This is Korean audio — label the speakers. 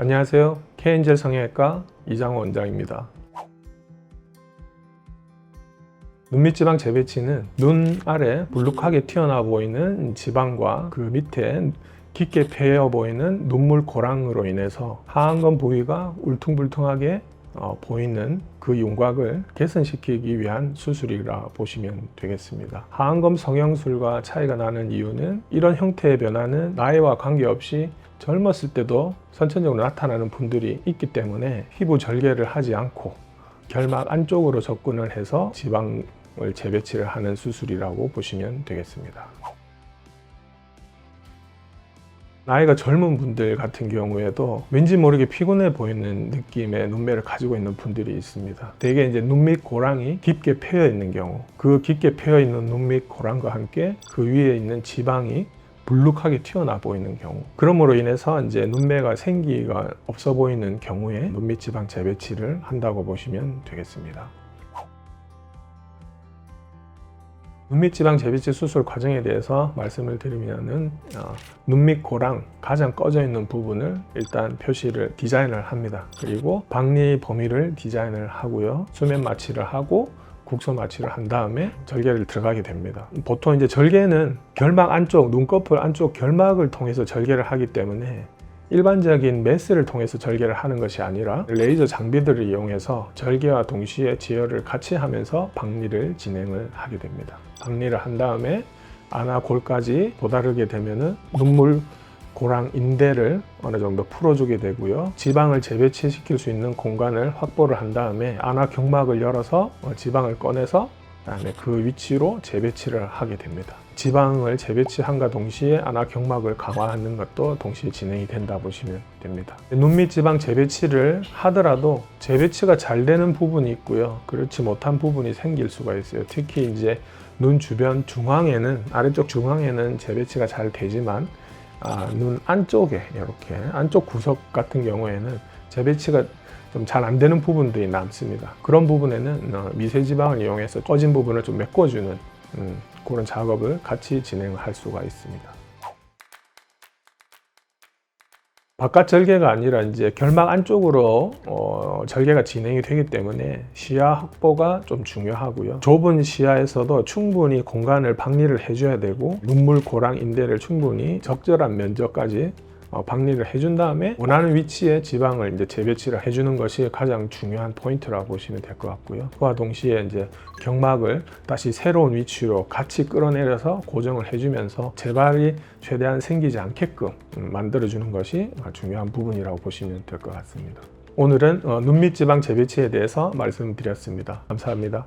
Speaker 1: 안녕하세요. K엔젤 성형외과 이장호 원장입니다. 눈밑지방 재배치는 눈 아래 불룩하게 튀어나와 보이는 지방과 그 밑에 깊게 패여 보이는 눈물 고랑으로 인해서 하안검 부위가 울퉁불퉁하게 어, 보이는 그 윤곽을 개선시키기 위한 수술이라 보시면 되겠습니다. 하안검 성형술과 차이가 나는 이유는 이런 형태의 변화는 나이와 관계없이 젊었을 때도 선천적으로 나타나는 분들이 있기 때문에 피부 절개를 하지 않고 결막 안쪽으로 접근을 해서 지방을 재배치를 하는 수술이라고 보시면 되겠습니다. 나이가 젊은 분들 같은 경우에도 왠지 모르게 피곤해 보이는 느낌의 눈매를 가지고 있는 분들이 있습니다. 대개 이제 눈 밑 고랑이 깊게 패여 있는 경우, 그 깊게 패여 있는 눈 밑 고랑과 함께 그 위에 있는 지방이 불룩하게 튀어나 보이는 경우 그러므로 인해서 이제 눈매가 생기가 없어 보이는 경우에 눈밑 지방 재배치를 한다고 보시면 되겠습니다. 눈밑 지방 재배치 수술 과정에 대해서 말씀을 드리면은 어, 눈밑 고랑 가장 꺼져 있는 부분을 일단 표시를 디자인을 합니다. 그리고 박리 범위를 디자인을 하고요. 수면 마취를 하고 국소 마취를 한 다음에 절개를 들어가게 됩니다. 보통 이제 절개는 결막 안쪽, 눈꺼풀 안쪽 결막을 통해서 절개를 하기 때문에 일반적인 메스를 통해서 절개를 하는 것이 아니라 레이저 장비들을 이용해서 절개와 동시에 지혈을 같이 하면서 박리를 진행을 하게 됩니다. 박리를 한 다음에 아나골까지 도다르게 되면은 눈물 고랑 인대를 어느 정도 풀어주게 되고요. 지방을 재배치시킬 수 있는 공간을 확보를 한 다음에 아나 경막을 열어서 어, 지방을 꺼내서 그다음에 그 위치로 재배치를 하게 됩니다. 지방을 재배치한과 동시에 아나 경막을 강화하는 것도 동시에 진행이 된다 보시면 됩니다. 눈밑 지방 재배치를 하더라도 재배치가 잘 되는 부분이 있고요. 그렇지 못한 부분이 생길 수가 있어요. 특히 이제 눈 주변 중앙에는 아래쪽 중앙에는 재배치가 잘 되지만 아, 눈 안쪽에 이렇게 안쪽 구석 같은 경우에는 재배치가 좀 잘 안 되는 부분들이 남습니다. 그런 부분에는 어, 미세 지방을 이용해서 꺼진 부분을 좀 메꿔주는 음, 그런 작업을 같이 진행할 수가 있습니다. 바깥 절개가 아니라 이제 결막 안쪽으로 어, 절개가 진행이 되기 때문에 시야 확보가 좀 중요하고요. 좁은 시야에서도 충분히 공간을 박리를 해줘야 되고 눈물 고랑 인대를 충분히 적절한 면적까지 어, 박리를 해준 다음에 원하는 위치에 지방을 이제 재배치를 해주는 것이 가장 중요한 포인트라고 보시면 될 것 같고요. 그와 동시에 이제 경막을 다시 새로운 위치로 같이 끌어내려서 고정을 해주면서 재발이 최대한 생기지 않게끔 음, 만들어주는 것이 중요한 부분이라고 보시면 될 것 같습니다. 오늘은 어, 눈밑 지방 재배치에 대해서 말씀드렸습니다. 감사합니다.